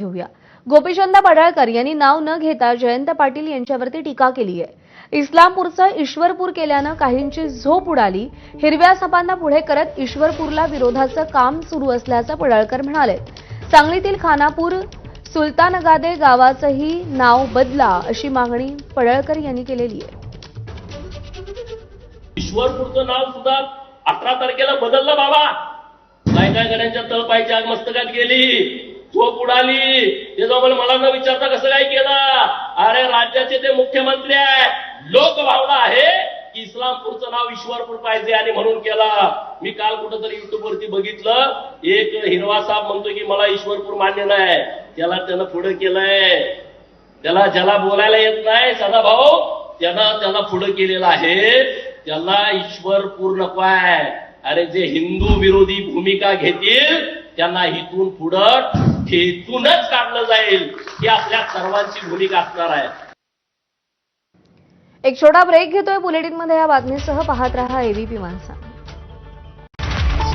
घेऊया. गोपीचंद पडळकर यांनी नाव न घेता जयंत पाटील यांच्यावरती टीका केली आहे. इस्लामपूरचं ईश्वरपूर केल्यानं काहींची झोप उडाली. हिरव्या सपांना पुढे करत ईश्वरपूरला विरोधाचं काम सुरू असल्याचं पडळकर म्हणाले. सांगलीतील खानापूर सुलतानगादे गावाचंही नाव बदला अशी मागणी पडळकर यांनी केलेली आहे. ईश्वरपूरचं नाव सुद्धा अठरा तारखेला बदललं बाबा. काय काय गड्यांच्या तळपायची आग मस्तकात गेली. झोप उडाली. ते मला न विचारता कसं काय केलं? अरे राज्याचे ते मुख्यमंत्री आहे लोक भावना आहे की इस्लामपूरचं नाव ईश्वरपूर पाहिजे आणि म्हणून केला. मी काल कुठंतरी युट्यूब वरती बघितलं. एक हिरवा साहेब म्हणतो की मला ईश्वरपूर मान्य नाही. त्याला त्यानं पुढे केलंय. त्याला ज्याला बोलायला येत नाही सदा भाऊ त्यानं त्याला पुढे केलेलं आहे. त्याला ईश्वरपूर नको आहे. अरे जे हिंदू विरोधी भूमिका घेतील त्यांना इथून पुढं हेतूनच काढलं जाईल ही आपल्या सर्वांची भूमिका असणार आहे. एक छोटा ब्रेक घेतोय. बुलेटिनमध्ये या बातमीसह पाहत रहा एबीपी माणसा.